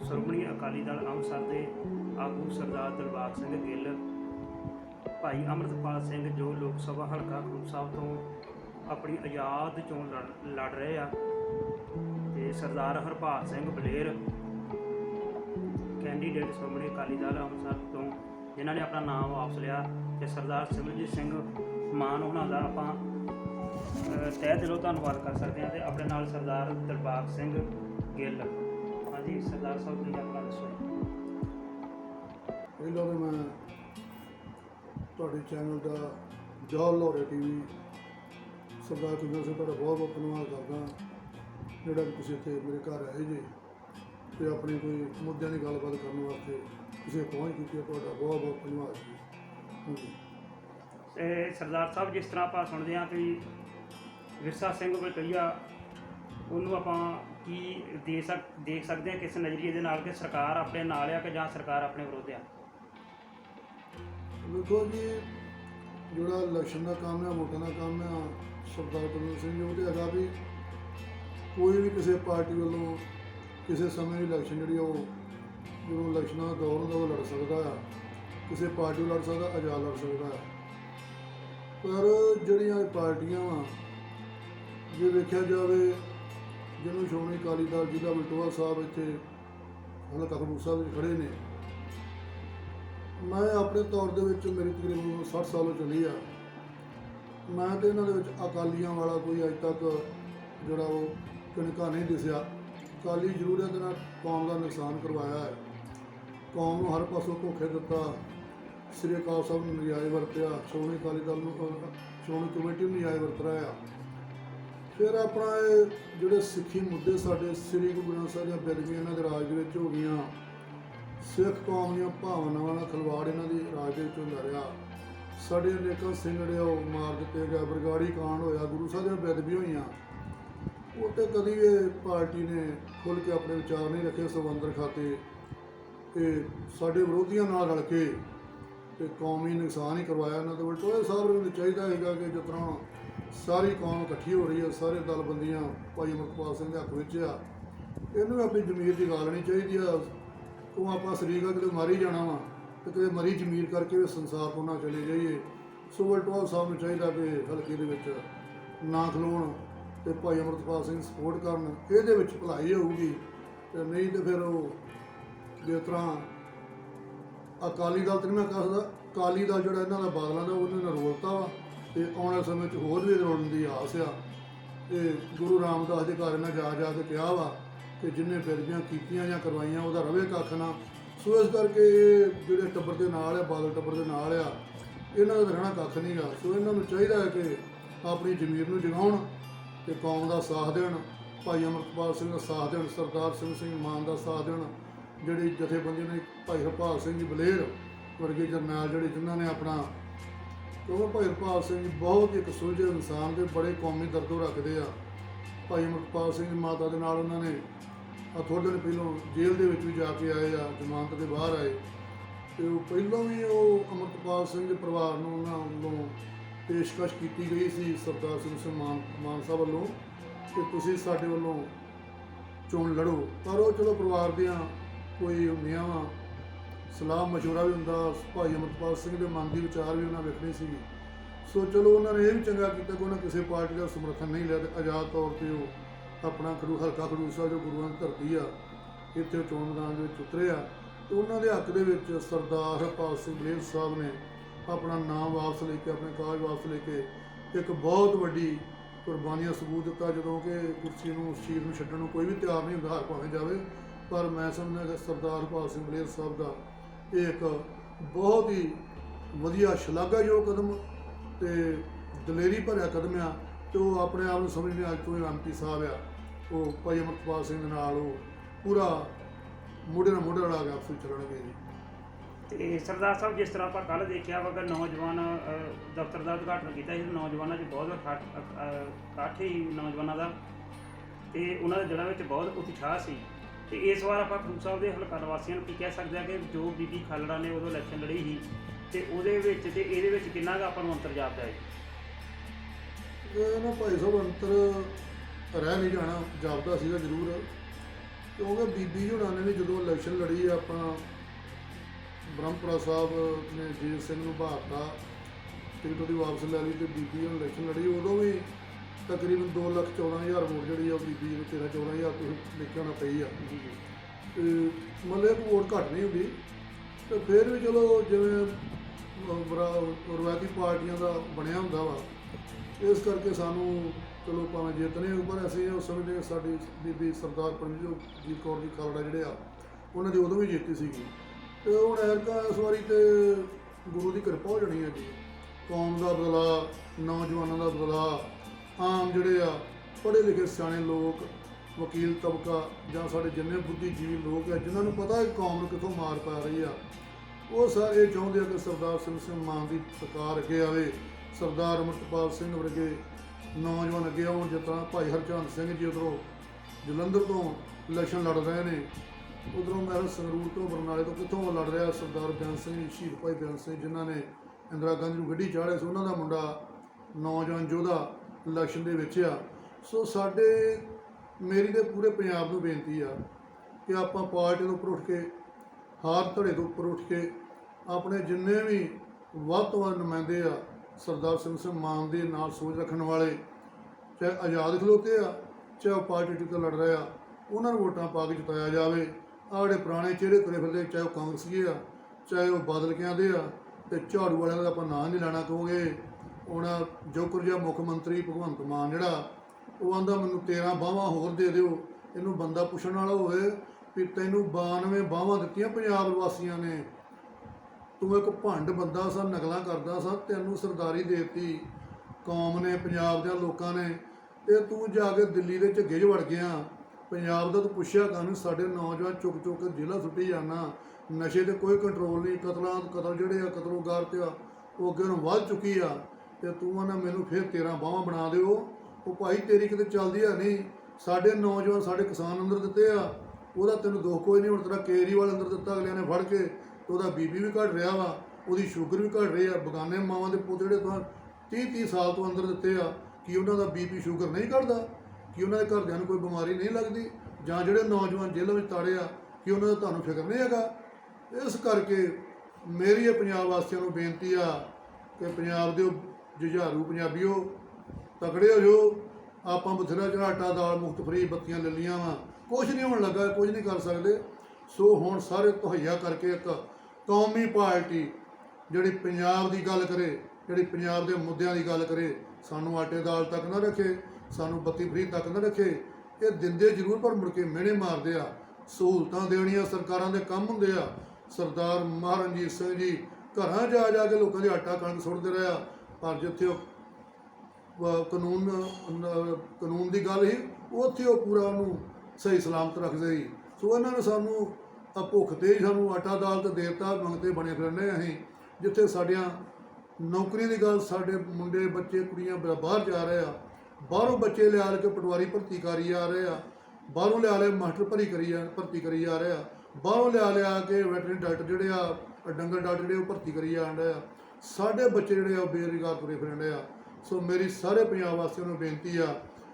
ਸ਼੍ਰੋਮਣੀ ਅਕਾਲੀ ਦਲ ਅੰਮ੍ਰਿਤਸਰ ਦੇ ਆਗੂ ਸਰਦਾਰ ਦਿਲਬਾਗ ਸਿੰਘ ਗਿੱਲ ਭਾਈ ਅਮਰਤਪਾਲ ਸਿੰਘ ਜੋ ਲੋਕ ਸਭਾ ਹਲਕਾ ਖਡੂਰ ਸਾਹਿਬ ਤੋਂ ਆਪਣੀ ਆਜ਼ਾਦ ਚੋਣ ਲੜ- ਲੜ ਰਹੇ ਆ ਤੇ ਸਰਦਾਰ ਹਰਪਾਲ ਸਿੰਘ ਬਲੇਰ ਕੈਂਡੀਡੇਟ ਸ਼੍ਰੋਮਣੀ ਅਕਾਲੀ ਦਲ ਅੰਮ੍ਰਿਤਸਰ ਤੋਂ ਜਿਨ੍ਹਾਂ ਨੇ ਆਪਣਾ ਨਾਮ ਵਾਪਸ ਲਿਆ ਤੇ ਸਰਦਾਰ ਸਿਮਰਜੀਤ ਸਿੰਘ ਮਾਨ ਉਹਨਾਂ ਦਾ ਆਪਾਂ ਅਹ, ਤਹਿ ਦਿਲੋਂ ਧੰਨਵਾਦ ਕਰ ਸਕਦੇ ਹਾਂ ਤੇ ਆਪਣੇ ਨਾਲ ਸਰਦਾਰ ਦਿਲਬਾਗ ਸਿੰਘ ਗਿੱਲ। ਸਰਦਾਰ ਸਾਹਿਬ ਜੀ ਆਪਣਾ ਦੱਸੋ ਪਹਿਲਾਂ ਤਾਂ ਮੈਂ ਤੁਹਾਡੇ ਚੈਨਲ ਦਾ ਜੌਲ ਲੋਰੇ ਟੀਵੀ ਸਰਦਾਰ ਕੁਲਵੰਤ ਸਿੰਘ ਤੁਹਾਡਾ ਬਹੁਤ ਬਹੁਤ ਧੰਨਵਾਦ ਕਰਦਾ ਜਿਹੜਾ ਕਿ ਤੁਸੀਂ ਇੱਥੇ ਮੇਰੇ ਘਰ ਆਏ ਜੇ ਤੇ ਆਪਣੀ ਕੋਈ ਮੁੱਦਿਆਂ ਦੀ ਗੱਲਬਾਤ ਕਰਨ ਵਾਸਤੇ ਤੁਸੀਂ ਪਹੁੰਚ ਕੀਤੀ ਹੈ, ਤੁਹਾਡਾ ਬਹੁਤ ਬਹੁਤ ਧੰਨਵਾਦ ਜੀ। ਹਾਂਜੀ। ਤੇ ਸਰਦਾਰ ਸਾਹਿਬ ਜਿਸ ਤਰ੍ਹਾਂ ਆਪਾਂ ਸੁਣਦੇ ਹਾਂ ਕਿ ਵਿਰਸਾ ਸਿੰਘ ਬਲਟਈਆ ਉਹਨੂੰ ਆਪਾਂ ਕੀ ਦੇ ਸਕ, ਦੇਖ ਸਕਦੇ ਹਾਂ ਕਿਸ ਨਜ਼ਰੀਏ ਦੇ ਨਾਲ ਕਿ ਸਰਕਾਰ ਆਪਣੇ ਨਾਲ ਆ ਕਿ ਜਾਂ ਸਰਕਾਰ ਆਪਣੇ ਵਿਰੁੱਧ ਆ? ਦੇਖੋ ਜੀ, ਜਿਹੜਾ ਇਲੈਕਸ਼ਨ ਦਾ ਕੰਮ ਹੈ ਵੋਟਾਂ ਦਾ ਕੰਮ ਹੈ ਸਰਦਾਰ ਕੁਲਵੰਤ ਸਿੰਘ ਜੀ ਉਹਦੇ ਹੈਗਾ ਵੀ ਕੋਈ ਵੀ ਕਿਸੇ ਪਾਰਟੀ ਵੱਲੋਂ ਕਿਸੇ ਸਮੇਂ ਵੀ ਇਲੈਕਸ਼ਨ ਜਿਹੜੀ ਉਹ, ਜਦੋਂ ਇਲੈਕਸ਼ਨਾਂ ਦਾ ਦੌਰ ਹੁੰਦਾ ਉਹ ਲੜ ਸਕਦਾ ਆ। ਕਿਸੇ ਪਾਰਟੀ ਨੂੰ ਲੜ ਸਕਦਾ, ਆਜ਼ਾਦ ਲੜ ਸਕਦਾ ਆ। ਪਰ ਜਿਹੜੀਆਂ ਪਾਰਟੀਆਂ ਵਾ, ਜੇ ਵੇਖਿਆ ਜਾਵੇ ਜਿਹਨੂੰ ਸ਼੍ਰੋਮਣੀ ਅਕਾਲੀ ਦਲ ਜ਼ਿਲ੍ਹਾ ਬਲਟੋਆ ਸਾਹਿਬ ਇੱਥੇ ਹਲਕਾ ਖਡੂਰ ਸਾਹਿਬ ਵਿੱਚ ਖੜੇ ਨੇ। ਮੈਂ ਆਪਣੇ ਤੌਰ ਦੇ ਵਿੱਚ ਮੇਰੀ ਤਕਰੀਬਨ 60 ਸਾਲੋਂ ਚੱਲੀ ਆ। ਮੈਂ ਤੇ ਇਹਨਾਂ ਦੇ ਵਿੱਚ ਅਕਾਲੀਆਂ ਵਾਲਾ ਕੋਈ ਅਜ ਤੱਕ ਜਿਹੜਾ ਉਹ ਕਿਣਕਾ ਨਹੀਂ ਦਿਸਿਆ। ਅਕਾਲੀ ਜ਼ਰੂਰ ਇਹਦੇ ਨਾਲ ਕੌਮ ਦਾ ਨੁਕਸਾਨ ਕਰਵਾਇਆ ਹੈ। ਕੌਮ ਨੂੰ ਹਰ ਪਾਸੋਂ ਧੋਖੇ ਦਿੱਤਾ। ਸ੍ਰੀ ਅਕਾਲ ਸਾਹਿਬ ਨੂੰ ਨਜਾਇਜ਼ ਵਰਤਿਆ। ਸ਼੍ਰੋਮਣੀ ਅਕਾਲੀ ਦਲ ਨੂੰ ਸ਼੍ਰੋਮਣੀ ਕਮੇਟੀ ਨੂੰ ਨਜਾਇਜ਼ ਵਰਤ ਰਿਹਾ ਆ। ਫਿਰ ਆਪਣਾ ਇਹ ਜਿਹੜੇ ਸਿੱਖੀ ਮੁੱਦੇ ਸਾਡੇ, ਸ੍ਰੀ ਗੁਰੂ ਗ੍ਰੰਥ ਸਾਹਿਬ ਦੀਆਂ ਬੇਦਬੀਆਂ ਇਹਨਾਂ ਦੇ ਰਾਜ ਦੇ ਵਿੱਚ ਹੋ ਗਈਆਂ। ਸਿੱਖ ਕੌਮ ਦੀਆਂ ਭਾਵਨਾਵਾਂ ਨਾਲ ਖਿਲਵਾੜ ਇਹਨਾਂ ਦੀ ਰਾਜ ਦੇ ਵਿੱਚ ਹੁੰਦਾ ਰਿਹਾ। ਸਾਡੇ ਅਨੇਕਾਂ ਸਿੰਘ ਜਿਹੜੇ ਉਹ ਮਾਰ ਦਿੱਤੇ ਗਏ, ਬਰਗਾੜੀ ਕਾਂਡ ਹੋਇਆ, ਗੁਰੂ ਸਾਹਿਬ ਦੀਆਂ ਬੇਦਬੀ ਹੋਈਆਂ। ਉਹ ਤੇ ਕਦੀ ਇਹ ਪਾਰਟੀ ਨੇ ਖੁੱਲ ਕੇ ਆਪਣੇ ਵਿਚਾਰ ਨਹੀਂ ਰੱਖੇ ਸਵੰਦਰ ਖਾਤੇ। ਤੇ ਸਾਡੇ ਵਿਰੋਧੀਆਂ ਨਾਲ ਰਲ ਕੇ ਤੇ ਕੌਮੀ ਨੁਕਸਾਨ ਹੀ ਕਰਵਾਇਆ ਇਹਨਾਂ ਦੇ ਉਲਟ ਉਹ ਸਾਹਿਬ ਨੂੰ ਚਾਹੀਦਾ ਹੈਗਾ ਕਿ ਜਿਸ ਤਰ੍ਹਾਂ ਸਾਰੀ ਕੌਮ ਇਕੱਠੀ ਹੋ ਰਹੀ ਹੈ, ਸਾਰੇ ਦਲਬੰਦੀਆਂ ਭਾਈ ਅਮਰਪਾਲ ਸਿੰਘ ਦੇ ਹੱਕ ਵਿੱਚ ਆ। ਇਹਨੂੰ ਵੀ ਆਪਣੀ ਜ਼ਮੀਰ ਦੀ ਗੱਲ ਨਹੀਂ ਚਾਹੀਦੀ ਆ। ਉਹ ਆਪਾਂ ਸਰੀਰ ਆ ਕਿਤੇ ਮਾਰੀ ਜਾਣਾ ਵਾ ਤੇ ਕਿਤੇ ਮਰੀ ਜ਼ਮੀਰ ਕਰਕੇ ਵੀ ਸੰਸਾਰ ਤੋਂ ਨਾ ਚਲੇ ਜਾਈਏ। ਸੋ ਵਲਟਵਾਲ ਸਾਹਿਬ ਨੂੰ ਚਾਹੀਦਾ ਕਿ ਹਲਕੇ ਦੇ ਵਿੱਚ ਨਾ ਖਲੋਣ ਤੇ ਭਾਈ ਅਮਰਪਾਲ ਸਿੰਘ ਸਪੋਰਟ ਕਰਨ। ਇਹਦੇ ਵਿੱਚ ਭਲਾਈ ਹੋਊਗੀ ਤੇ ਨਹੀਂ ਤੇ ਫਿਰ ਉਹ ਜਿਸ ਤਰ੍ਹਾਂ ਅਕਾਲੀ ਦਲ ਤੇ ਨਹੀਂ ਮੈਂ ਕਹਦਾ ਅਕਾਲੀ ਦਲ ਜਿਹੜਾ ਇਹਨਾਂ ਦਾ ਬਾਦਲਾਂ ਦਾ, ਉਹਨਾਂ ਨੇ ਰੋਲਤਾ ਵਾ। ਤੇ ਆਉਣ ਵਾਲੇ ਸਮੇਂ 'ਚ ਹੋਰ ਵੀ ਰੋਲਣ ਦੀ ਆਸ ਆ। ਤੇ ਗੁਰੂ ਰਾਮਦਾਸ ਦੇ ਘਰ ਇਹਨਾਂ ਜਾ ਜਾ ਕੇ ਕਿਹਾ ਵਾ ਕਿ ਜਿੰਨੇ ਬਿਰਜੀਆਂ ਕੀਤੀਆਂ ਜਾਂ ਕਰਵਾਈਆਂ ਉਹਦਾ ਰਵੇ ਕੱਖ ਨਾ। ਸੋ ਇਸ ਕਰਕੇ ਇਹ ਜਿਹੜੇ ਟੱਬਰ ਦੇ ਨਾਲ ਆ, ਬਾਦਲ ਟੱਬਰ ਦੇ ਨਾਲ ਆ, ਇਹਨਾਂ ਦਾ ਰਹਿਣਾ ਕੱਖ ਨਹੀਂਗਾ ਸੋ ਇਹਨਾਂ ਨੂੰ ਚਾਹੀਦਾ ਹੈ ਕਿ ਆਪਣੀ ਜ਼ਮੀਰ ਨੂੰ ਜਗਾਉਣ ਤੇ ਕੌਮ ਦਾ ਸਾਥ ਦੇਣ, ਭਾਈ ਅਮਰਪਾਲ ਸਿੰਘ ਦਾ ਸਾਥ ਦੇਣ, ਸਰਦਾਰ ਸਿੰਘ ਸਿੰਘ ਮਾਨ ਦਾ ਸਾਥ ਦੇਣ, ਜਿਹੜੀ ਜਥੇਬੰਦੀ ਨੇ ਭਾਈ ਹਰਪਾਲ ਸਿੰਘ ਜੀ ਬਲੇਰ ਵਰਗੇ ਜਰਨੈਲ ਜਿਹੜੇ ਜਿਨ੍ਹਾਂ ਨੇ ਆਪਣਾ ਕਿਉਂਕਿ ਭਾਈ ਹਰਪਾਲ ਸਿੰਘ ਜੀ ਬਹੁਤ ਇੱਕ ਸੁਲਝੇ ਇਨਸਾਨ ਦੇ ਬੜੇ ਕੌਮੀ ਦਰਦੋ ਰੱਖਦੇ ਆ। ਭਾਈ ਅਮਰਪਾਲ ਸਿੰਘ ਦੀ ਮਾਤਾ ਦੇ ਨਾਲ ਉਹਨਾਂ ਨੇ ਆ ਥੋੜ੍ਹੇ ਦਿਨ ਪਹਿਲਾਂ ਜੇਲ੍ਹ ਦੇ ਵਿੱਚ ਵੀ ਜਾ ਕੇ ਆਏ ਆ, ਜ਼ਮਾਨਤ ਦੇ ਬਾਹਰ ਆਏ। ਤੇ ਉਹ ਪਹਿਲਾਂ ਵੀ ਉਹ ਅਮਰਪਾਲ ਸਿੰਘ ਦੇ ਪਰਿਵਾਰ ਨੂੰ ਉਹਨਾਂ ਵੱਲੋਂ ਪੇਸ਼ਕਸ਼ ਕੀਤੀ ਗਈ ਸੀ ਸਰਦਾਰ ਸਿੰਘ ਸਿੰਘ ਮਾਨ ਮਾਨ ਸਾਹਿਬ ਵੱਲੋਂ ਕਿ ਤੁਸੀਂ ਸਾਡੇ ਵੱਲੋਂ ਚੋਣ ਲੜੋ। ਪਰ ਉਹ ਚਲੋ ਪਰਿਵਾਰ ਦੀਆਂ ਕੋਈ ਹੁੰਦੀਆਂ ਵਾ ਸਲਾਹ ਮਸ਼ਵਰਾ ਵੀ ਹੁੰਦਾ, ਭਾਈ ਅਮਰਪਾਲ ਸਿੰਘ ਦੇ ਮਨ ਦੀ ਵਿਚਾਰ ਵੀ ਉਹਨਾਂ ਵੇਖਣੀ ਸੀ ਸੋ ਚਲੋ ਉਹਨਾਂ ਨੇ ਇਹ ਵੀ ਚੰਗਾ ਕੀਤਾ ਕਿ ਉਹਨਾਂ ਕਿਸੇ ਪਾਰਟੀ ਦਾ ਸਮਰਥਨ ਨਹੀਂ ਲਿਆ ਤੇ ਆਜ਼ਾਦ ਤੌਰ ਤੇ ਉਹ ਆਪਣਾ ਖੜੂ, ਹਲਕਾ ਖਡੂਰ ਸਾਹਿਬ ਜੋ ਗੁਰੂਆਂ ਦੀ ਧਰਤੀ ਆ, ਇੱਥੇ ਉਹ ਚੋਣ ਮੈਦਾਨ ਦੇ ਵਿੱਚ ਉਤਰੇ ਆ। ਤੇ ਉਹਨਾਂ ਦੇ ਹੱਕ ਦੇ ਵਿੱਚ ਸਰਦਾਰ ਹਰਪਾਲ ਸਿੰਘ ਬਲੇਰ ਸਾਹਿਬ ਨੇ ਆਪਣਾ ਨਾਮ ਵਾਪਸ ਲੈ ਕੇ, ਆਪਣੇ ਕਾਜ ਵਾਪਸ ਲੈ ਕੇ ਇੱਕ ਬਹੁਤ ਵੱਡੀ ਕੁਰਬਾਨੀਆਂ ਸਬੂਤ ਦਿੱਤਾ, ਜਦੋਂ ਕਿ ਕੁਰਸੀ ਨੂੰ ਉਸ ਨੂੰ ਛੱਡਣ ਨੂੰ ਕੋਈ ਵੀ ਤਿਆਰ ਨਹੀਂ ਹੁੰਦਾ, ਹਰ ਭਾਵੇਂ ਜਾਵੇ। ਪਰ ਮੈਂ ਸਮਝਦਾ ਕਿ ਸਰਦਾਰ ਹਰਪਾਲ ਸਿੰਘ ਬਲੇਰ ਸਾਹਿਬ ਦਾ ਇਹ ਇੱਕ ਬਹੁਤ ਹੀ ਵਧੀਆ ਸ਼ਲਾਘਾਯੋਗ ਕਦਮ ਤੇ ਦਲੇਰੀ ਭਰਿਆ ਕਦਮ ਆ ਤੇ ਉਹ ਆਪਣੇ ਆਪ ਨੂੰ ਸਮਝਦੇ ਅੱਜ ਤੋਂ ਐਮਪੀ ਸਾਹਿਬ ਆ। ਉਹ ਭਾਈ ਅਮਰਪਾਲ ਸਿੰਘ ਨਾਲ ਉਹ ਪੂਰਾ ਮੋਢੇ ਨਾਲ ਮੋਢਾ ਲਾ ਕੇ ਆਪਸ ਵਿੱਚ ਚੱਲਣਗੇ ਜੀ। ਤੇ ਸਰਦਾਰ ਸਾਹਿਬ, ਜਿਸ ਤਰ੍ਹਾਂ ਆਪਾਂ ਕੱਲ ਦੇਖਿਆ ਵਾ ਕਿ ਨੌਜਵਾਨ ਦਫ਼ਤਰ ਦਾ ਉਦਘਾਟਨ ਕੀਤਾ ਸੀ, ਨੌਜਵਾਨਾਂ 'ਚ ਬਹੁਤ ਇਕੱਠ ਇਕੱਠ ਹੀ ਨੌਜਵਾਨਾਂ ਦਾ। ਤੇ ਉਹਨਾਂ ਦੇ ਦਿਲਾਂ ਵਿੱਚ ਬਹੁਤ ਉਤਸ਼ਾਹ ਸੀ। ਤੇ ਇਸ ਵਾਰ ਆਪਾਂ ਖਡੂਰ ਸਾਹਿਬ ਦੇ ਹਲਕਾ ਨਿਵਾਸੀਆਂ ਨੂੰ ਕੀ ਕਹਿ ਸਕਦੇ ਆ ਕਿ ਜੋ ਬੀਬੀ ਖਾਲੜਾ ਨੇ ਉਦੋਂ ਇਲੈਕਸ਼ਨ ਲੜੀ ਸੀ ਤੇ ਉਹਦੇ ਵਿੱਚ ਤੇ ਇਹਦੇ ਵਿੱਚ ਕਿੰਨਾ ਕੁ ਆਪਾਂ ਨੂੰ ਅੰਤਰ ਜਾਪਦਾ ਹੈ? ਇਹ ਨਾ ਭਾਈ ਸਾਹਿਬ ਅੰਤਰ ਰਹਿ ਨਹੀਂ ਜਾਣਾ, ਜਾਪਦਾ ਸੀਗਾ ਜ਼ਰੂਰ। ਕਿਉਂਕਿ ਬੀਬੀ ਹੁਣਾਂ ਨੇ ਵੀ ਜਦੋਂ ਇਲੈਕਸ਼ਨ ਲੜੀ ਆਪਾਂ ਬ੍ਰਹਮਪੁਰਾ ਸਾਹਿਬ ਨੇ ਜੀਤ ਸਿੰਘ ਨੂੰ ਭਾਰਤਾ ਟਿਕਟ ਉਹਦੀ ਵਾਪਸ ਲੈ ਲਈ ਤੇ ਬੀਬੀ ਹੁਣ ਇਲੈਕਸ਼ਨ ਲੜੀ, ਉਦੋਂ ਵੀ ਤਕਰੀਬਨ 2 ਲੱਖ 14000 ਵੋਟ ਜਿਹੜੀ ਆ ਉਹ ਬੀਬੀ ਨੂੰ 13 14000 ਤੁਸੀਂ ਲਿਖਿਆ ਹੋਣਾ ਪਈ ਆ। ਜੀ ਤੇ ਮਤਲਬ ਕਿ ਵੋਟ ਘੱਟ ਨਹੀਂ ਹੁੰਦੀ। ਤੇ ਫਿਰ ਵੀ ਚਲੋ ਜਿਵੇਂ ਬਰਾ- ਰਵਾਇਤੀ ਪਾਰਟੀਆਂ ਦਾ ਬਣਿਆ ਹੁੰਦਾ ਵਾ। ਇਸ ਕਰਕੇ ਸਾਨੂੰ ਚਲੋ ਭਾਵੇਂ ਜਿੱਤ ਨਹੀਂ ਹੋਈ ਪਰ ਅਸੀਂ ਉਸ ਸਮੇਂ ਦੇ ਸਾਡੀ ਬੀਬੀ ਸਰਦਾਰ ਪਰਮਜੀਤ ਕੌਰ ਜੀ ਖਾਲੜਾ ਜਿਹੜੇ ਆ, ਉਹਨਾਂ ਦੀ ਉਦੋਂ ਵੀ ਜਿੱਤੀ ਸੀਗੀ। ਤੇ ਹੁਣ ਐਰਕਾ ਇਸ ਵਾਰੀ ਤੇ ਗੁਰੂ ਦੀ ਕਿਰਪਾ ਹੋ ਜਾਣੀ ਹੈ ਜੀ। ਕੌਮ ਦਾ ਬਦਲਾ, ਨੌਜਵਾਨਾਂ ਦਾ ਬਦਲਾ ਆਮ ਜਿਹੜੇ ਆ, ਪੜ੍ਹੇ ਲਿਖੇ ਸਿਆਣੇ ਲੋਕ, ਵਕੀਲ ਤਬਕਾ ਜਾਂ ਸਾਡੇ ਜਿੰਨੇ ਬੁੱਧੀਜੀਵੀ ਲੋਕ ਆ, ਜਿਨ੍ਹਾਂ ਨੂੰ ਪਤਾ ਹੈ ਕੌਮ ਨੂੰ ਕਿੱਥੋਂ ਮਾਰ ਪਾ ਰਹੀ ਆ, ਉਹ ਸਾਰੇ ਇਹ ਚਾਹੁੰਦੇ ਆ ਕਿ ਸਰਦਾਰ ਸਿੰਘ ਸਿੰਘ ਮਾਨ ਦੀ ਸਰਕਾਰ ਅੱਗੇ ਆਵੇ। ਸਰਦਾਰ ਅਮਰਪਾਲ ਸਿੰਘ ਵਰਗੇ ਨੌਜਵਾਨ ਅੱਗੇ ਆਉਣ, ਜਿਸ ਤਰ੍ਹਾਂ ਭਾਈ ਹਰਚੰਦ ਸਿੰਘ ਜੀ ਉਧਰੋਂ ਜਲੰਧਰ ਤੋਂ ਇਲੈਕਸ਼ਨ ਲੜ ਰਹੇ ਨੇ, ਉਧਰੋਂ ਮੈਂ ਸੰਗਰੂਰ ਤੋਂ ਬਰਨਾਲੇ ਤੋਂ ਕਿੱਥੋਂ ਲੜ ਰਿਹਾ, ਸਰਦਾਰ ਬਿਆਨ ਸਿੰਘ ਸ਼ਹੀਦ ਭਾਈ ਬਿਆਨ ਸਿੰਘ, ਜਿਨ੍ਹਾਂ ਨੇ ਇੰਦਰਾ ਗਾਂਧੀ ਨੂੰ ਗੱਡੀ ਚਾੜਿਆ ਸੀ, ਉਹਨਾਂ ਦਾ ਮੁੰਡਾ ਨੌਜਵਾਨ ਯੋਧਾ ਇਲੈਕਸ਼ਨ ਦੇ ਵਿੱਚ ਆ। ਸੋ ਸਾਡੇ, ਮੇਰੀ ਤੇ ਪੂਰੇ ਪੰਜਾਬ ਨੂੰ ਬੇਨਤੀ ਆ ਕਿ ਆਪਾਂ ਪਾਰਟੀ ਤੋਂ ਉੱਪਰ ਉੱਠ ਕੇ, ਹਾਰ ਧੜੇ ਤੋਂ ਉੱਪਰ ਉੱਠ ਕੇ ਆਪਣੇ ਜਿੰਨੇ ਵੀ ਵੱਧ ਤੋਂ ਵੱਧ ਨੁਮਾਇੰਦੇ ਆ, ਸਰਦਾਰ ਸਿੰਘ ਸਿੰਘ ਮਾਨ ਦੇ ਨਾਲ ਸੋਚ ਰੱਖਣ ਵਾਲੇ, ਚਾਹੇ ਆਜ਼ਾਦ ਖਲੋਤੇ ਆ, ਚਾਹੇ ਉਹ ਪਾਰਟੀ ਟਿਕਟ ਲੜ ਰਹੇ ਆ, ਉਹਨਾਂ ਨੂੰ ਵੋਟਾਂ ਪਾ ਕੇ ਜਿਤਾਇਆ ਜਾਵੇ। ਆਹ ਜਿਹੜੇ ਪੁਰਾਣੇ ਚਿਹਰੇ ਤੁਰੇ ਫਿਰਦੇ, ਚਾਹੇ ਉਹ ਕਾਂਗਰਸੀ ਆ, ਚਾਹੇ ਉਹ ਬਾਦਲ ਕਿਆਂ ਦੇ ਆ, ਤੇ ਝਾੜੂ ਵਾਲਿਆਂ ਦਾ ਆਪਾਂ ਨਾਂ ਨਹੀਂ ਲੈਣਾ ਕਹੋਗੇ। ਹੁਣ ਜੋਕਰ ਜਿਹਾ ਮੁੱਖ ਮੰਤਰੀ ਭਗਵੰਤ ਮਾਨ ਜਿਹੜਾ, ਉਹ ਆਂਦਾ ਮੈਨੂੰ 13 ਬਾਹਾਂ ਹੋਰ ਦੇ ਦਿਓ, ਇਹਨੂੰ ਬੰਦਾ ਪੁੱਛਣ ਵਾਲਾ ਹੋਵੇ ਵੀ ਤੈਨੂੰ 92 ਬਾਹਾਂ ਦਿੱਤੀਆਂ ਪੰਜਾਬ ਵਾਸੀਆਂ ਨੇ। ਤੂੰ ਇੱਕ ਭੰਡ ਬੰਦਾ ਸਾਂ, ਨਕਲਾਂ ਕਰਦਾ ਸਾਂ, ਤੈਨੂੰ ਸਰਦਾਰੀ ਦੇਤੀ। ਕੌਮ ਨੇ, ਪੰਜਾਬ ਦੇ ਲੋਕਾਂ ਨੇ, ਤੇ ਤੂੰ ਜਾ ਕੇ ਦਿੱਲੀ ਦੇ ਝੱਗੇ 'ਚ ਵੜ ਗਿਆ। ਪੰਜਾਬ ਦਾ ਤੂੰ ਪੁੱਛਿਆ ਕਾਨੂੰ ਸਾਡੇ ਨੌਜਵਾਨ ਚੁੱਕ ਚੁੱਕ ਕੇ ਜ਼ਿਲ੍ਹਾ ਸੁੱਟੀ ਜਾਣਾ ਨਸ਼ੇ ਤੇ ਕੋਈ ਕੰਟਰੋਲ ਨਹੀਂ, ਕਤਲਾਂ, ਕਤਲ ਜਿਹੜੇ ਆ ਕਤਲੋਗਾਰ ਤੇ ਆ, ਉਹ ਅੱਗੇ ਨੂੰ ਵੱਧ ਚੁੱਕੀ ਆ। ਤੇ ਤੂੰ ਆਨਾ ਮੈਨੂੰ ਫਿਰ 13 ਬਾਹਾਂ ਬਣਾ ਦਿਓ। ਉਹ ਭਾਈ ਤੇਰੀ ਕਿਤੇ ਚੱਲਦੀ ਆ ਨਹੀਂ। ਸਾਡੇ ਨੌਜਵਾਨ ਸਾਡੇ ਕਿਸਾਨ ਅੰਦਰ ਦਿੱਤੇ ਆ। ਉਹਦਾ ਤੈਨੂੰ ਦੁੱਖ ਕੋਈ ਨਹੀਂ, ਹੁਣ ਤੇਰਾ ਕੇਜਰੀਵਾਲ ਅੰਦਰ ਦਿੱਤਾ ਅਗਲਿਆਂ ਨੇ ਫੜ ਕੇ। ਤੇ ਉਹਦਾ ਬੀਬੀ ਵੀ ਘਟ ਰਿਹਾ ਵਾ, ਉਹਦੀ ਸ਼ੂਗਰ ਵੀ ਘਟ ਰਹੀ ਆ। ਬਗਾਨੇ ਮਾਵਾਂ ਦੇ ਪੁੱਤ ਜਿਹੜੇ ਤੁਹਾਨੂੰ 30 30 ਸਾਲ ਤੋਂ ਅੰਦਰ ਦਿੱਤੇ ਆ, ਕਿ ਉਹਨਾਂ ਦਾ ਬੀਪੀ ਸ਼ੂਗਰ ਨਹੀਂ ਘਟਦਾ? ਕਿ ਉਹਨਾਂ ਦੇ ਘਰਦਿਆਂ ਨੂੰ ਕੋਈ ਬਿਮਾਰੀ ਨਹੀਂ ਲੱਗਦੀ? ਜਾਂ ਜਿਹੜੇ ਨੌਜਵਾਨ ਜੇਲ੍ਹ ਵਿੱਚ ਤਾੜੇ ਆ, ਕਿ ਉਹਨਾਂ ਦਾ ਤੁਹਾਨੂੰ ਫਿਕਰ ਨਹੀਂ ਹੈਗਾ? ਇਸ ਕਰਕੇ ਮੇਰੀ ਇਹ ਪੰਜਾਬ ਵਾਸੀਆਂ ਨੂੰ ਬੇਨਤੀ ਆ ਕਿ ਪੰਜਾਬ ਦੇ ਜੁਝਾਰੂ ਪੰਜਾਬੀਓ, ਤਕੜੇ ਹੋ ਜਾਓ। ਆਪਾਂ ਬਥੇਰਾ ਝਰਾਟਾ ਦਾਲ ਮੁਕਤ ਫਰੀ ਬੱਤੀਆਂ ਲੈ ਲੀਆਂ ਵਾ। ਕੁਝ ਨਹੀਂ ਹੋਣ ਲੱਗਾ ਕੁਝ ਨਹੀਂ ਕਰ ਸਕਦੇ। ਸੋ ਹੁਣ ਸਾਰੇ ਤਹਈਆ ਕਰਕੇ ਇੱਕ ਕੌਮੀ ਪਾਰਟੀ, ਜਿਹੜੀ ਪੰਜਾਬ ਦੀ ਗੱਲ ਕਰੇ, ਜਿਹੜੀ ਪੰਜਾਬ ਦੇ ਮੁੱਦਿਆਂ ਦੀ ਗੱਲ ਕਰੇ, ਸਾਨੂੰ ਆਟੇ, ਦਾਲ ਤੱਕ ਨਾ ਰੱਖੇ, ਸਾਨੂੰ ਬੱਤੀ ਫਰੀ ਤੱਕ ਨਾ ਰੱਖੇ, ਇਹ ਦਿੰਦੇ ਜ਼ਰੂਰ, ਪਰ ਮੁੜ ਕੇ ਮਿਹਣੇ ਮਾਰਦੇ ਆ। ਸਹੂਲਤਾਂ ਦੇਣੀਆਂ ਸਰਕਾਰਾਂ ਦੇ ਕੰਮ ਹੁੰਦੇ ਆ। ਸਰਦਾਰ ਮਹਾਰਣਜੀਤ ਸਿੰਘ ਜੀ ਘਰਾਂ ਜਾ ਜਾ ਕੇ ਲੋਕਾਂ ਦੇ ਆਟਾ ਕਣਕ ਸੁੱਟਦੇ ਰਹੇ ਆ। ਪਰ ਜਿੱਥੇ ਉਹ ਕਾਨੂੰਨ ਕਾਨੂੰਨ ਦੀ ਗੱਲ ਹੀ ਉੱਥੇ ਉਹ ਪੂਰਾ ਉਹਨੂੰ ਸਹੀ ਸਲਾਮਤ ਰੱਖਦੇ ਸੀ। ਸੋ ਇਹਨਾਂ ਨੇ ਸਾਨੂੰ ਭੁੱਖ ਤੇ ਹੀ ਸਾਨੂੰ ਆਟਾ ਦਾਲ ਤੇ ਦੇਵਤਾ ਮੰਗਤੇ ਬਣੇ ਫਿਰਨੇ ਅਸੀਂ। ਜਿੱਥੇ ਸਾਡੀਆਂ ਨੌਕਰੀ ਦੀ ਗੱਲ, ਸਾਡੇ ਮੁੰਡੇ, ਬੱਚੇ, ਕੁੜੀਆਂ ਬ- ਬਾਹਰ ਜਾ ਰਹੇ ਆ। ਬਾਹਰੋਂ ਬੱਚੇ ਲਿਆ ਕੇ ਪਟਵਾਰੀ ਭਰਤੀ ਕਰੀ ਆ ਰਹੇ ਆ। ਬਾਹਰੋਂ ਲਿਆ ਲਿਆ ਮਾਸਟਰ ਭਰੀ ਕਰੀ ਆ ਭਰਤੀ ਕਰੀ ਜਾ ਰਹੇ ਆ। ਬਾਹਰੋਂ ਲਿਆ ਲਿਆ ਕੇ ਵੈਟਰਨਰੀ ਡਾਕਟਰ ਜਿਹੜੇ ਆ, ਡੰਗਰ ਡਾਕਟਰ ਜਿਹੜੇ ਉਹ ਭਰਤੀ ਕਰੀ ਜਾਂਦੇ ਆ। ਸਾਡੇ ਬੱਚੇ ਜਿਹੜੇ ਆ ਉਹ ਬੇਰੁਜ਼ਗਾਰ ਤੁਰੇ ਫਿਰਦੇ ਆ। ਸੋ ਮੇਰੀ ਸਾਰੇ ਪੰਜਾਬ ਵਾਸੀਆਂ ਨੂੰ ਬੇਨਤੀ ਆ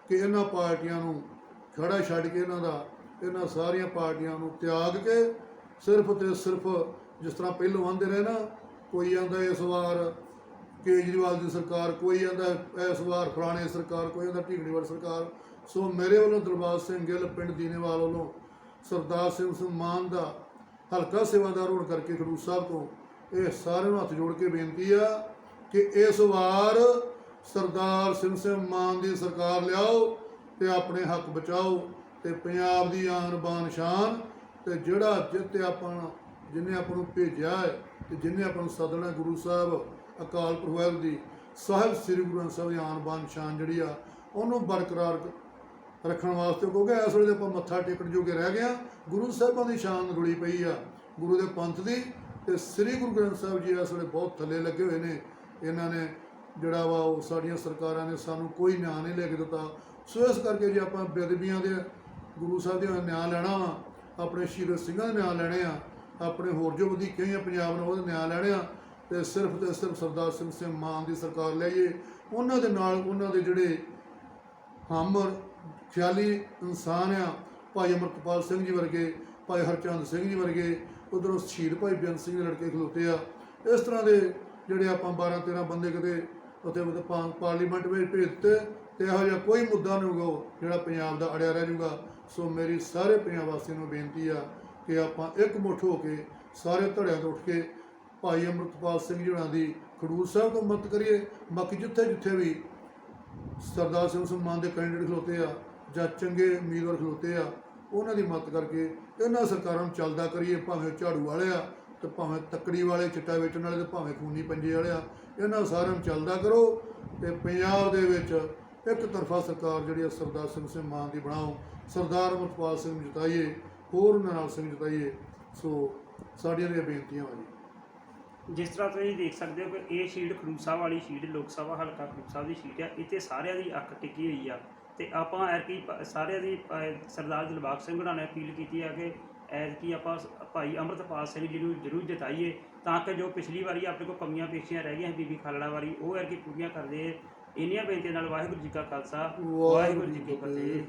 ਕਿ ਇਹਨਾਂ ਪਾਰਟੀਆਂ ਨੂੰ ਖੜਾ ਛੱਡ ਕੇ ਇਹਨਾਂ ਦਾ, ਇਹਨਾਂ ਸਾਰੀਆਂ ਪਾਰਟੀਆਂ ਨੂੰ ਤਿਆਗ ਕੇ ਸਿਰਫ ਤੇ ਸਿਰਫ ਜਿਸ ਤਰ੍ਹਾਂ ਪਹਿਲੋਂ ਆਉਂਦੇ ਰਹੇ ਨਾ, ਕੋਈ ਆਂਦਾ ਇਸ ਵਾਰ ਕੇਜਰੀਵਾਲ ਦੀ ਸਰਕਾਰ, ਕੋਈ ਆਂਦਾ ਇਸ ਵਾਰ ਫਲਾਣੇ ਸਰਕਾਰ, ਕੋਈ ਆਂਦਾ ਢੀਗੜੀਵਾਲ ਸਰਕਾਰ। ਸੋ ਮੇਰੇ ਵੱਲੋਂ ਦਰਬਾਰ ਸਿੰਘ ਗਿੱਲ, ਪਿੰਡ ਦੀਨੇਵਾਲ ਵੱਲੋਂ ਸਰਦਾਰ ਸਿੰਘ ਸਿੰਘ ਮਾਨ ਦਾ ਹਲਕਾ ਸੇਵਾਦਾਰ ਹੋਣ ਕਰਕੇ ਖਡੂਰ ਸਾਹਿਬ ਤੋਂ ਇਹ ਸਾਰਿਆਂ ਨੂੰ ਹੱਥ ਜੋੜ ਕੇ ਬੇਨਤੀ ਆ ਕਿ ਇਸ ਵਾਰ ਸਰਦਾਰ ਸਿੰਘ ਸਿੰਘ ਮਾਨ ਦੀ ਸਰਕਾਰ ਲਿਆਓ ਤੇ ਆਪਣੇ ਹੱਕ ਬਚਾਓ ਤੇ ਪੰਜਾਬ ਦੀ ਆਨ ਬਾਨ ਸ਼ਾਨ ਤੇ ਜਿਹੜਾ ਜਿੱਤੇ ਆਪਾਂ ਜਿਨੇ ਆਪਾਂ ਨੂੰ ਭੇਜਿਆ ਹੈ ਤੇ ਜਿਨੇ ਆਪਾਂ ਨੂੰ ਸੱਦਣਾ ਗੁਰੂ ਸਾਹਿਬ, ਅਕਾਲ ਪੁਰਖ ਦੀ, ਸਾਹਿਬ ਸ੍ਰੀ ਗੁਰੂ ਗ੍ਰੰਥ ਸਾਹਿਬ ਦੀ ਆਨ ਬਾਨ ਸ਼ਾਨ ਜਿਹੜੀ ਆ, ਉਹਨੂੰ ਬਰਕਰਾਰ ਰੱਖਣ ਵਾਸਤੇ ਕਿਉਂਕਿ ਇਸ ਵੇਲੇ ਆਪਾਂ ਮੱਥਾ ਟੇਕਣ ਜੋਗੇ ਰਹਿ ਗਏ ਹਾਂ ਗੁਰੂ ਸਾਹਿਬਾਂ ਦੀ ਸ਼ਾਨ ਰੁਲੀ ਪਈ ਆ, ਗੁਰੂ ਦੇ ਪੰਥ ਦੀ ਤੇ ਸ੍ਰੀ ਗੁਰੂ ਗ੍ਰੰਥ ਸਾਹਿਬ ਜੀ ਇਸ ਵੇਲੇ ਬਹੁਤ ਥੱਲੇ ਲੱਗੇ ਹੋਏ ਨੇ। ਇਹਨਾਂ ਨੇ ਜਿਹੜਾ ਵਾ ਉਹ ਸਾਡੀਆਂ ਸਰਕਾਰਾਂ ਨੇ ਸਾਨੂੰ ਕੋਈ ਨਿਆਂ ਨਹੀਂ ਲੈ ਕੇ ਦਿੱਤਾ। ਸੋ ਇਸ ਕਰਕੇ ਜੇ ਆਪਾਂ ਬੇਦਬੀਆਂ ਦੇ ਗੁਰੂ ਸਾਹਿਬ ਦੇ ਨਿਆਂ ਲੈਣਾ ਵਾ, ਆਪਣੇ ਸ਼ਹੀਦ ਸਿੰਘਾਂ ਦੇ ਨਿਆਂ ਲੈਣੇ ਆ, ਆਪਣੇ ਹੋਰ ਜੋ ਵਧੀਕੇ ਆ ਪੰਜਾਬ ਨੂੰ ਉਹਦੇ ਨਿਆਂ ਲੈਣੇ ਆ, ਤੇ ਸਿਰਫ ਤੇ ਸਿਰਫ ਸਰਦਾਰ ਸਿੰਘ ਸਿੰਘ ਮਾਨ ਦੀ ਸਰਕਾਰ ਲਈਏ ਉਹਨਾਂ ਦੇ ਨਾਲ ਉਹਨਾਂ ਦੇ ਜਿਹੜੇ ਹਮ ਖਿਆਲੀ ਇਨਸਾਨ ਆ, ਭਾਈ ਅਮਰਤਪਾਲ ਸਿੰਘ ਜੀ ਵਰਗੇ, ਭਾਈ ਹਰਚੰਦ ਸਿੰਘ ਜੀ ਵਰਗੇ ਉਧਰੋਂ ਸ਼ਹੀਦ ਭਾਈ ਬੇਅੰਤ ਸਿੰਘ ਦੇ ਲੜਕੇ ਖਲੋਤੇ ਆ। ਇਸ ਤਰ੍ਹਾਂ ਦੇ ਜਿਹੜੇ ਆਪਾਂ 12 13 ਬੰਦੇ ਕਿਤੇ ਉੱਥੇ ਪਾਰਲੀਮੈਂਟ ਵਿੱਚ ਭੇਜ ਦਿੱਤੇ ਤੇ ਇਹੋ ਜਿਹਾ ਕੋਈ ਮੁੱਦਾ ਨਹੀਂ ਹੋਊਗਾ ਜਿਹੜਾ ਪੰਜਾਬ ਦਾ ਅੜਿਆ ਰਹਿ ਜਾਊਗਾ। ਸੋ ਮੇਰੀ ਸਾਰੇ ਪੰਜਾਬ ਵਾਸੀਆਂ ਨੂੰ ਬੇਨਤੀ ਆ ਕਿ ਆਪਾਂ ਇੱਕ ਮੁੱਠ ਹੋ ਕੇ ਸਾਰੇ ਧੜਿਆਂ ਤੋਂ ਉੱਠ ਕੇ ਭਾਈ ਅਮਰਤਪਾਲ ਸਿੰਘ ਜੀ ਹੋਣਾ ਦੀ ਖਡੂਰ ਸਾਹਿਬ ਤੋਂ ਮਦਦ ਕਰੀਏ। ਬਾਕੀ ਜਿੱਥੇ ਜਿੱਥੇ ਵੀ ਸਰਦਾਰ ਸਿੰਘ ਸਨਮਾਨ ਦੇ ਕੈਂਡੀਡੇਟ ਖਲੋਤੇ ਆ ਜਾਂ ਚੰਗੇ ਉਮੀਦਵਾਰ ਖਲੋਤੇ ਆ ਉਹਨਾਂ ਦੀ ਮਦਦ ਕਰਕੇ ਇਹਨਾਂ ਸਰਕਾਰਾਂ ਨੂੰ ਚੱਲਦਾ ਕਰੀਏ, ਭਾਵੇਂ ਝਾੜੂ ਵਾਲੇ ਆ ਤੇ ਭਾਵੇਂ ਤੱਕੜੀ ਵਾਲੇ, ਚਿੱਟਾ ਵੇਚਣ ਵਾਲੇ ਤੇ ਭਾਵੇਂ ਖੂਨੀ ਪੰਜੇ ਵਾਲੇ ਆ, ਇਹਨਾਂ ਸਾਰਿਆਂ ਨੂੰ ਚੱਲਦਾ ਕਰੋ ਤੇ ਪੰਜਾਬ ਦੇ ਵਿੱਚ ਇੱਕ ਤਰਫਾ ਸਰਕਾਰ ਜਿਹੜੀ ਆ, ਸਰਦਾਰ ਸਿੰਘ ਸਨਮਾਨ ਦੀ ਬਣਾਓ, ਸਰਦਾਰ ਮਤਪਾਲ ਸਿੰਘ ਜਤਾਈਏ, ਹੋਰ ਉਹਨਾਂ ਨਾਲ ਸਿੰਘ ਜਤਾਈਏ। ਸੋ ਸਾਡੀਆਂ ਇਹ ਬੇਨਤੀਆਂ ਵਾ ਜੀ। ਜਿਸ ਤਰ੍ਹਾਂ ਤੁਸੀਂ ਦੇਖ ਸਕਦੇ ਹੋ ਕਿ ਇਹ ਸ਼ੀਟ ਖਡੂਰ ਸਾਹਿਬ ਵਾਲੀ ਸ਼ੀਟ, ਲੋਕ ਸਭਾ ਹਲਕਾ ਖਡੂਰ ਦੀ ਸ਼ੀਟ ਆ, ਇੱਥੇ ਸਾਰਿਆਂ ਦੀ ਅੱਖ ਟਿੱਕੀ ਹੋਈ ਆ। ਤੇ ਆਪਾਂ ਐਰਕੀ ਸਾਰਿਆਂ ਦੀ ਅਹ, ਸਰਦਾਰ ਦਿਲਬਾਗ ਸਿੰਘ ਹੁਣਾਂ ਨੇ ਅਪੀਲ ਕੀਤੀ ਆ ਕਿ ਐਰਕੀ ਆਪਾਂ ਸ- ਭਾਈ ਅੰਮ੍ਰਿਤਪਾਲ ਸਿੰਘ ਜੀ ਨੂੰ ਜ਼ਰੂਰ ਜਿਤਾਈਏ ਤਾਂ ਕਿ ਜੋ ਪਿਛਲੀ ਵਾਰੀ ਆਪਣੇ ਕੋਲ ਕਮੀਆਂ ਪੇਸ਼ੀਆਂ ਰਹਿ ਗਈਆਂ ਸੀ ਬੀਬੀ ਖਾਲੜਾ ਵਾਰੀ ਉਹ ਐਰਕੀ ਪੂਰੀਆਂ ਕਰਦੇ ਇੰਨੀਆਂ ਬੇਨਤੀਆਂ ਨਾਲ ਵਾਹਿਗੁਰੂ ਜੀ ਕਾ ਖਾਲਸਾ ਵਾਹਿਗੁਰੂ ਜੀ ਕੀ ਫਤਿਹ।